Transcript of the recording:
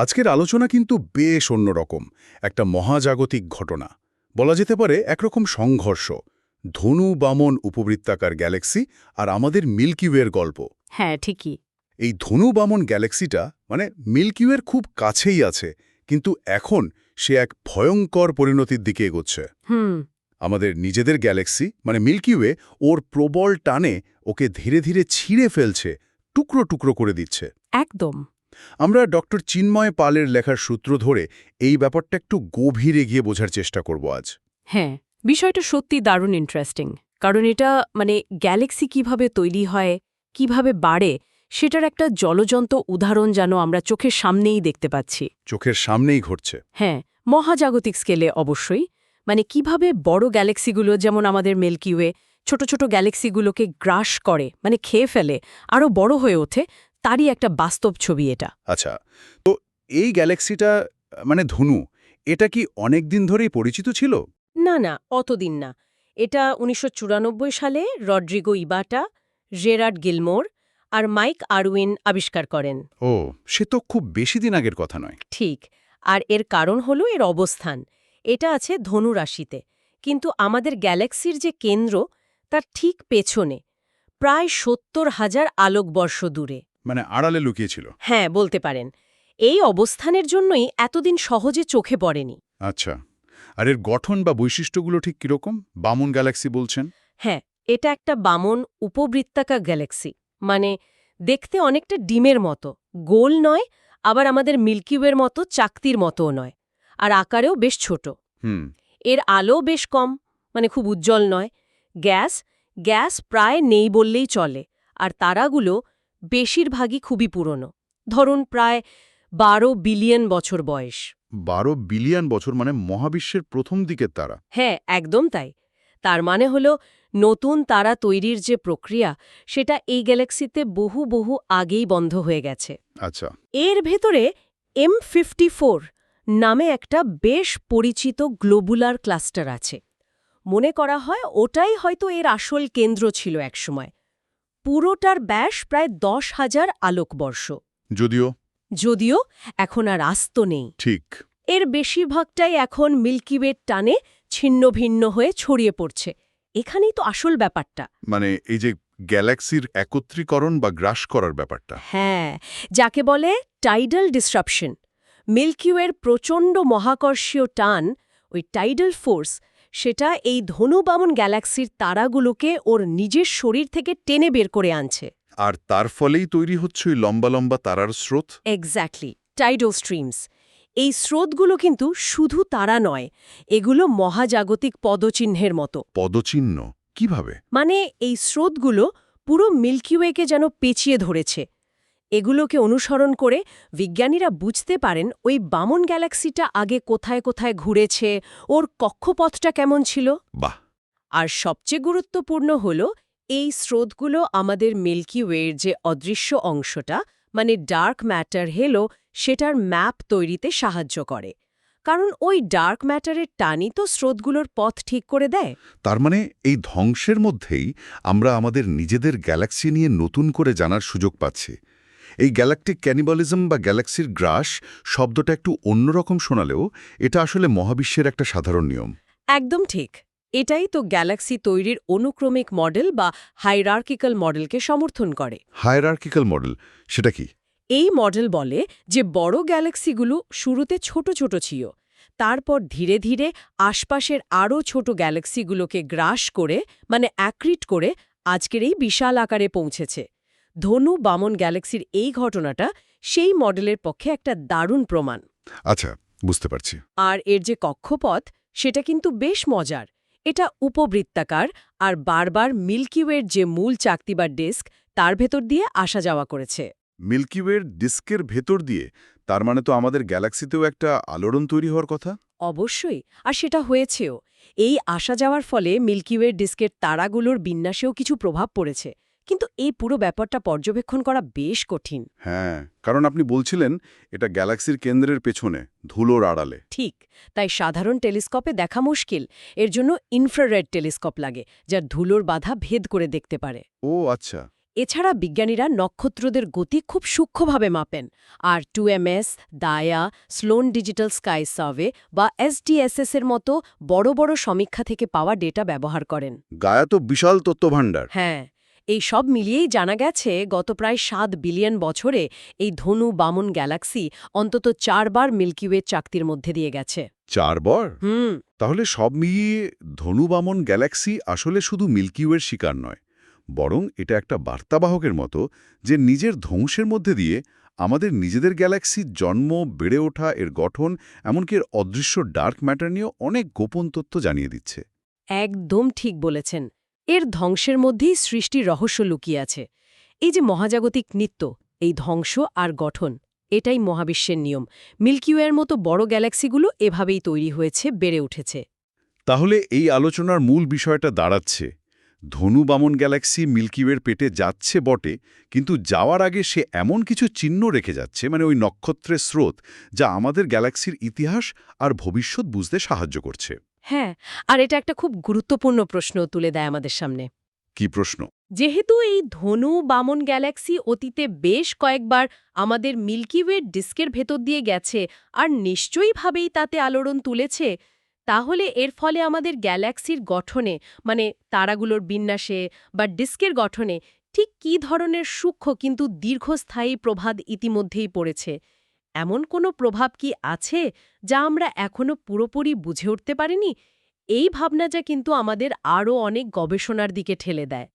আজকের আলোচনা কিন্তু বেশ অন্যরকম একটা মহাজাগতিক ঘটনা। বলা যেতে পারে একরকম সংঘর্ষ ধনু বামন উপবৃত্তাকার গ্যালাক্সি আর আমাদের মিল্কিওয়ের গল্প। হ্যাঁ ঠিকই। এই ধনু বামন গ্যালাক্সিটা মানে মিল্কিওয়ের খুব কাছেই আছে কিন্তু এখন সে এক ভয়ঙ্কর পরিণতির দিকে এগোচ্ছে। হুম। আমাদের নিজেদের গ্যালাক্সি মানে মিল্কিওয়ে ওর প্রবল টানে ওকে ধীরে ধীরে ছিঁড়ে ফেলছে টুকরো টুকরো করে দিচ্ছে। একদম। আমরা ডক্টর চিন্ময় পালের লেখার সূত্র ধরে এই ব্যাপারটা একটু গভীরে গিয়ে বোঝার চেষ্টা করব আজ। হ্যাঁ বিষয়টা সত্যি দারুণ ইন্টারেস্টিং কারণ এটা মানে গ্যালাক্সি কীভাবে তৈরি হয় কীভাবে বাড়ে সেটার একটা জলজন্ত উদাহরণ যেন আমরা চোখের সামনেই দেখতে পাচ্ছি। চোখের সামনেই ঘটছে। হ্যাঁ মহাজাগতিক স্কেলে অবশ্যই মানে কীভাবে বড় গ্যালাক্সিগুলো যেমন আমাদের মিল্কিওয়ে ছোট ছোট গ্যালাক্সিগুলোকে গ্রাস করে মানে খেয়ে ফেলে আরও বড় হয়ে ওঠে তারই একটা বাস্তব ছবি এটা। আচ্ছা তো এই গ্যালাক্সিটা মানে ধনু এটা কি অনেক দিন ধরেই পরিচিত ছিল? না না অতদিন না। এটা উনিশশো চুরানব্বই সালে রড্রিগো ইবাটা জেরার্ড গিলমোর আর মাইক আরউইন আবিষ্কার করেন। ও সে তো খুব বেশি দিন আগের কথা নয়। ঠিক আর এর কারণ হলো এর অবস্থান। এটা আছে ধনু রাশিতে কিন্তু আমাদের গ্যালাক্সির যে কেন্দ্র তার ঠিক পেছনে প্রায় সত্তর হাজার আলোকবর্ষ দূরে। মানে আড়ালে লুকিয়েছিল। হ্যাঁ বলতে পারেন। এই অবস্থানের জন্যই এতদিন সহজে চোখে পড়েনি। আচ্ছা। আর এর গঠন বা বৈশিষ্ট্যগুলো ঠিক কীরকম? বামন গ্যালাক্সি বলছেন। হ্যাঁ এটা একটা বামন উপবৃত্তাকা গ্যালাক্সি। মানে দেখতে অনেকটা ডিমের মতো। গোল নয় আবার আমাদের মিল্কিওয়ের মতো চাকতির মতোও নয়। আর আকারেও বেশ ছোট। হুম। এর আলো বেশ কম মানে খুব উজ্জ্বল নয়। গ্যাস গ্যাস প্রায় নেই বললেই চলে। আর তারাগুলো বেশিরভাগই খুবই পুরনো। ধরুন প্রায় বারো বিলিয়ন বছর বয়স। বারো বিলিয়ন বছর মানে মহাবিশ্বের প্রথম দিকের তারা। হ্যাঁ একদম তাই। তার মানে হল নতুন তারা তৈরির যে প্রক্রিয়া সেটা এই গ্যালাক্সিতে বহু বহু আগেই বন্ধ হয়ে গেছে। আচ্ছা। এর ভেতরে এম ফিফটি নামে একটা বেশ পরিচিত গ্লোবুলার ক্লাস্টার আছে। মনে করা হয় ওটাই হয়তো এর আসল কেন্দ্র ছিল একসময়। পুরোটার ব্যাস প্রায় দশ হাজার আলোকবর্ষ। যদিও? যদিও এখন আর আস্ত নেই। ঠিক। এর বেশিরভাগটাই এখন মিল্কিওয়ের টানে ছিন্ন ভিন্ন হয়ে ছড়িয়ে পড়ছে। এখানেই তো আসল ব্যাপারটা। মানে এই যে গ্যালাক্সির একত্রীকরণ বা গ্রাস করার ব্যাপারটা। হ্যাঁ যাকে বলে টাইডাল ডিসরাপশন মিল্কিওয়ের প্রচণ্ড মহাকর্ষীয় টান ওই টাইডাল ফোর্স সেটা এই ধনুবামন গ্যালাক্সির তারাগুলোকে ওর নিজের শরীর থেকে টেনে বের করে আনছে। আর তার ফলেই তৈরি হচ্ছে ওই লম্বা লম্বা তারার স্রোত? এক্স্যাক্টলি টাইডো স্ট্রিমস এই স্রোতগুলো কিন্তু শুধু তারা নয় এগুলো মহাজাগতিক পদচিহ্নের মতো। পদচিহ্ন? কীভাবে? মানে এই স্রোতগুলো পুরো মিল্কিওয়েকে যেন পেঁচিয়ে ধরেছে। এগুলোকে অনুসরণ করে বিজ্ঞানীরা বুঝতে পারেন ওই বামন গ্যালাক্সিটা আগে কোথায় কোথায় ঘুরেছে ওর কক্ষপথটা কেমন ছিল। বাহ! আর সবচেয়ে গুরুত্বপূর্ণ হল এই স্রোতগুলো আমাদের মিল্কিওয়ের যে অদৃশ্য অংশটা মানে ডার্ক ম্যাটার হেলো সেটার ম্যাপ তৈরিতে সাহায্য করে। কারণ ওই ডার্ক ম্যাটারের টানই তো স্রোতগুলোর পথ ঠিক করে দেয়। তার মানে এই ধ্বংসের মধ্যেই আমরা আমাদের নিজেদের গ্যালাক্সি নিয়ে নতুন করে জানার সুযোগ পাচ্ছি। এই গ্যালাকটিক ক্যানিবালিজম বা গ্যালাক্সির গ্রাস শব্দটা একটু অন্যরকম শোনালেও এটা আসলে মহাবিশ্বের একটা সাধারণ নিয়ম। একদম ঠিক। এটাই তো গ্যালাক্সি তৈরির অনুক্রমিক মডেল বা হাইরার্কিক্যাল মডেলকে সমর্থন করে। হায়ারার্কিক্যাল মডেল সেটা কি? এই মডেল বলে যে বড় গ্যালাক্সিগুলো শুরুতে ছোট ছোট ছিল তারপর ধীরে ধীরে আশপাশের আরও ছোট গ্যালাক্সিগুলোকে গ্রাস করে মানে অ্যাক্রিট করে আজকের এই বিশাল আকারে পৌঁছেছে। ধনু বামন গ্যালাক্সির এই ঘটনাটা সেই মডেলের পক্ষে একটা দারুণ প্রমাণ। আচ্ছা বুঝতে পারছি। আর এর যে কক্ষপথ সেটা কিন্তু বেশ মজার। এটা উপবৃত্তাকার আর বারবার মিল্কিওয়ের যে মূল চাকতি বা ডিস্ক তার ভেতর দিয়ে আসা যাওয়া করেছে। মিল্কিওয়ের ডিস্কের ভেতর দিয়ে তার মানে তো আমাদের গ্যালাক্সিতেও একটা আলোড়ন তৈরি হওয়ার কথা? অবশ্যই আর সেটা হয়েছেও। এই আসা যাওয়ার ফলে মিল্কিওয়ের ডিস্কের তারাগুলোর বিন্যাসেও কিছু প্রভাব পড়েছে। কিন্তু এই পুরো ব্যাপারটা পর্যবেক্ষণ করা বেশ কঠিন। হ্যাঁ কারণ আপনি বলছিলেন এটা গ্যালাক্সির কেন্দ্রের পেছনে ধুলোর আড়ালে। ঠিক তাই সাধারণ টেলিস্কোপে দেখা মুশকিল। এর জন্য ইনফ্রারেড টেলিস্কোপ লাগে যা ধুলোর বাধা ভেদ করে দেখতে পারে। ও আচ্ছা। এছাড়া বিজ্ঞানীরা নক্ষত্রদের গতি খুব সূক্ষ্মভাবে মাপেন আর two M A S S দায়া Sloan digital sky survey বা এসডিএসএস এর মতো বড় বড় সমীক্ষা থেকে পাওয়া ডেটা ব্যবহার করেন। গায়া তো বিশাল তত্ত্বভাণ্ডার। হ্যাঁ এই সব মিলিয়েই জানা গেছে গত প্রায় সাত বিলিয়ন বছরে এই ধনু বামন গ্যালাক্সি অন্তত চারবার মিল্কিওয়ে চাকতির মধ্যে দিয়ে গেছে। চার বর হুম। তাহলে সব মিলিয়ে ধনু বামন গ্যালাক্সি আসলে শুধু মিল্কিওয়ের শিকার নয় বরং এটা একটা বার্তাবাহকের মতো যে নিজের ধ্বংসের মধ্যে দিয়ে আমাদের নিজেদের গ্যালাক্সির জন্ম বেড়ে ওঠা এর গঠন এমনকি এর অদৃশ্য ডার্ক ম্যাটার নিয়েও অনেক গোপন তথ্য জানিয়ে দিচ্ছে। একদম ঠিক বলেছেন। এর ধ্বংসের মধ্যেই সৃষ্টির রহস্য লুকিয়ে আছে। এই যে মহাজাগতিক নিত্য, এই ধ্বংস আর গঠন, এটাই মহাবিশ্বের নিয়ম। মিল্কিওয়ের মতো বড় গ্যালাক্সিগুলো এভাবেই তৈরি হয়েছে, বেড়ে উঠেছে। তাহলে এই আলোচনার মূল বিষয়টা দাঁড়াচ্ছে। ধনু বামন গ্যালাক্সি মিল্কিওয়ের পেটে যাচ্ছে বটে, কিন্তু যাওয়ার আগে সে এমন কিছু চিহ্ন রেখে যাচ্ছে মানে ওই নক্ষত্রের স্রোত, যা আমাদের গ্যালাক্সির ইতিহাস আর ভবিষ্যৎ বুঝতে সাহায্য করছে। হ্যাঁ আর এটা একটা খুব গুরুত্বপূর্ণ প্রশ্ন তুলে দেয় আমাদের সামনে। কি প্রশ্ন? যেহেতু এই ধনু বামন গ্যালাক্সি অতীতে বেশ কয়েকবার আমাদের মিল্কিওয়ের ডিস্কের ভেতর দিয়ে গেছে আর নিশ্চয়ইভাবেই তাতে আলোড়ন তুলেছে তাহলে এর ফলে আমাদের গ্যালাক্সির গঠনে মানে তারাগুলোর বিন্যাসে বা ডিস্কের গঠনে ঠিক কী ধরনের সূক্ষ্ম কিন্তু দীর্ঘস্থায়ী প্রভাব ইতিমধ্যেই পড়েছে? এমন কোনো প্রভাব কি আছে যা আমরা এখনও পুরোপুরি বুঝে উঠতে পারিনি? এই ভাবনাটা কিন্তু আমাদের আরও অনেক গবেষণার দিকে ঠেলে দেয়।